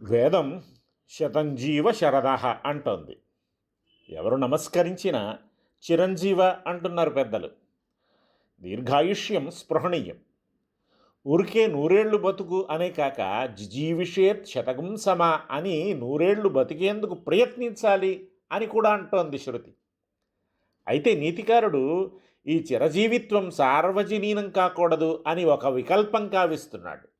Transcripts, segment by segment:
వేదం శతంజీవ శరద అంటోంది. ఎవరు నమస్కరించినా చిరంజీవ అంటున్నారు పెద్దలు. దీర్ఘాయుష్యం స్పృహణీయం. ఊరికే నూరేళ్ళు బతుకు అనే కాక జిజీవిషేత్ శతకం సమ అని నూరేళ్ళు బతికేందుకు ప్రయత్నించాలి అని కూడా అంటోంది శృతి. అయితే నీతికారుడు ఈ చిరజీవిత్వం సార్వజనీనం కాకూడదు అని ఒక వికల్పం కావిస్తున్నాడు.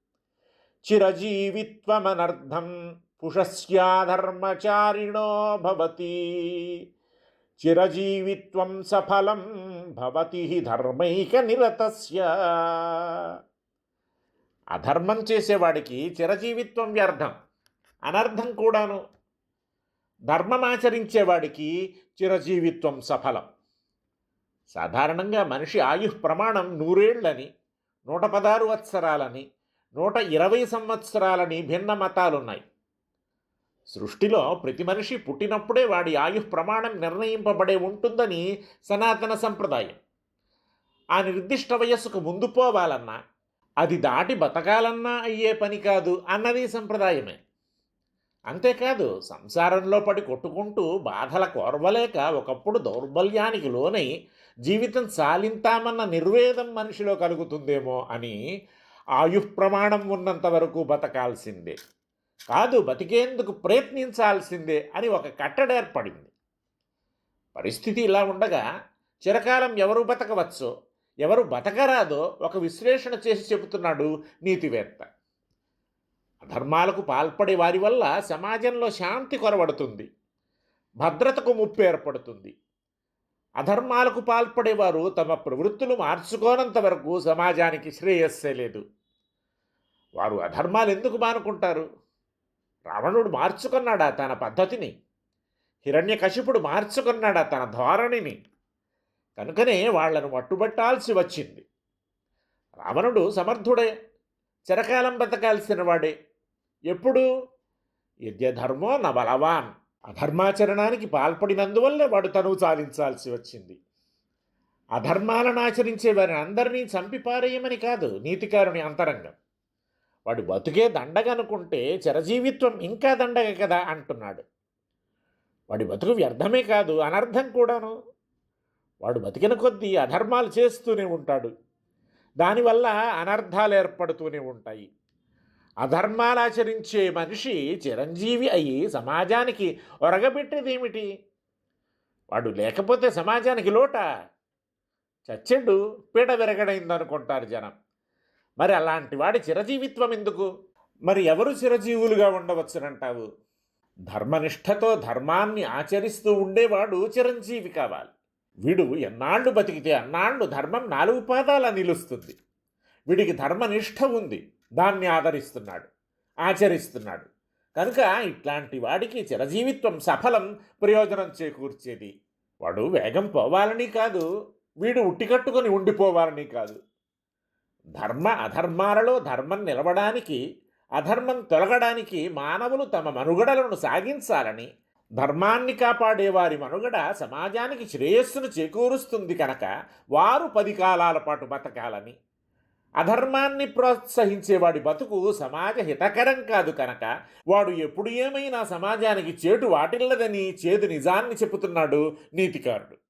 చిరజీవిత్వమనర్థం పుషస్యాధర్మచారిణో భవతి. చిరజీవిత్వం సఫలం భవతి ధర్మైక నిరతస్య అధర్మం చేసేవాడికి చిరజీవిత్వం వ్యర్థం అనర్థం కూడాను. ధర్మం ఆచరించేవాడికి చిరజీవిత్వం సఫలం. సాధారణంగా మనిషి ఆయుః ప్రమాణం నూరేళ్ళని నూట పదారు వత్సరాలని నూట ఇరవై సంవత్సరాలని భిన్న మతాలున్నాయి. సృష్టిలో ప్రతి మనిషి పుట్టినప్పుడే వాడి ఆయు ప్రమాణం నిర్ణయింపబడే ఉంటుందని సనాతన సంప్రదాయం. ఆ నిర్దిష్ట వయస్సుకు ముందు పోవాలన్నా అది దాటి బతకాలన్నా అయ్యే పని కాదు అన్నది సంప్రదాయమే. అంతేకాదు సంసారంలో పడి కొట్టుకుంటూ బాధల కోరవలేక ఒకప్పుడు దౌర్బల్యానికి లోనై జీవితం సాలింతామన్న నిర్వేదం మనిషిలో కలుగుతుందేమో అని ఆయుః ప్రమాణం ఉన్నంత వరకు బతకాల్సిందే. కాదు బతికేందుకు ప్రయత్నించాల్సిందే అని ఒక కట్టడ ఏర్పడింది. పరిస్థితి ఇలా ఉండగా చిరకాలం ఎవరు బతకవచ్చో ఎవరు బతకరాదో ఒక విశ్లేషణ చేసి చెబుతున్నాడు నీతివేత్త. అధర్మాలకు పాల్పడే వారి వల్ల సమాజంలో శాంతి కొరవడుతుంది. భద్రతకు ముప్పు ఏర్పడుతుంది. అధర్మాలకు పాల్పడేవారు తమ ప్రవృత్తులు మార్చుకోనంత వరకు సమాజానికి శ్రేయస్సే లేదు. వారు అధర్మాలు ఎందుకు మానుకుంటారు? రావణుడు మార్చుకున్నాడా తన పద్ధతిని? హిరణ్యకశిపుడు మార్చుకున్నాడా తన ధోరణిని? కనుకనే వాళ్ళను మట్టుబట్టాల్సి వచ్చింది. రావణుడు సమర్థుడే చిరకాలం బ్రతకాల్సిన వాడే. ఎప్పుడు? యజ్ఞధర్మో న బలవాన్. అధర్మాచరణానికి పాల్పడినందువల్లే వాడు తనువు సాధించాల్సి వచ్చింది. అధర్మాలను ఆచరించే వారిని అందరినీ చంపిపారేయమని కాదు నీతికారుని అంతరంగం. వాడు బతుకే దండగనుకుంటే చిరజీవిత్వం ఇంకా దండగ కదా అంటున్నాడు. వాడి బతుకు వ్యర్థమే కాదు అనర్థం కూడాను. వాడు బతికిన కొద్దీ అధర్మాలు చేస్తూనే ఉంటాడు. దానివల్ల అనర్థాలు ఏర్పడుతూనే ఉంటాయి. అధర్మాలు ఆచరించే మనిషి చిరంజీవి అయి సమాజానికి ఒరగబెట్టేదేమిటి? వాడు లేకపోతే సమాజానికి లోట? చచ్చెడు పీడ విరగడైందనుకుంటారు జనం. మరి అలాంటి వాడి చిరజీవిత్వం ఎందుకు? మరి ఎవరు చిరజీవులుగా ఉండవచ్చునంటావు? ధర్మనిష్టతో ధర్మాన్ని ఆచరిస్తూ ఉండేవాడు చిరంజీవి కావాలి. వీడు ఎన్నాళ్ళు బతికితే అన్నాళ్ళు ధర్మం నాలుగు పాదాల నిలుస్తుంది. వీడికి ధర్మనిష్ట ఉంది. దాన్ని ఆదరిస్తున్నాడు. ఆచరిస్తున్నాడు. కనుక ఇట్లాంటి వాడికి చిరజీవిత్వం సఫలం ప్రయోజనం చేకూర్చేది. వాడు వేగం పోవాలని కాదు. వీడు ఉట్టికట్టుకొని ఉండిపోవాలని కాదు. ధర్మ అధర్మాలలో ధర్మం నిలవడానికి అధర్మం తొలగడానికి మానవులు తమ మనుగడలను సాగించాలని ధర్మాన్ని కాపాడే వారి మనుగడ సమాజానికి శ్రేయస్సును చేకూరుస్తుంది కనుక వారు పది కాలాల పాటు బతకాలని. అధర్మాన్ని ప్రోత్సహించేవాడి బతుకు సమాజ హితకరం కాదు కనుక వాడు ఎప్పుడు ఏమైనా సమాజానికి చేటు వాటిల్లదని చేదు నిజాన్ని చెబుతున్నాడు నీతికారుడు.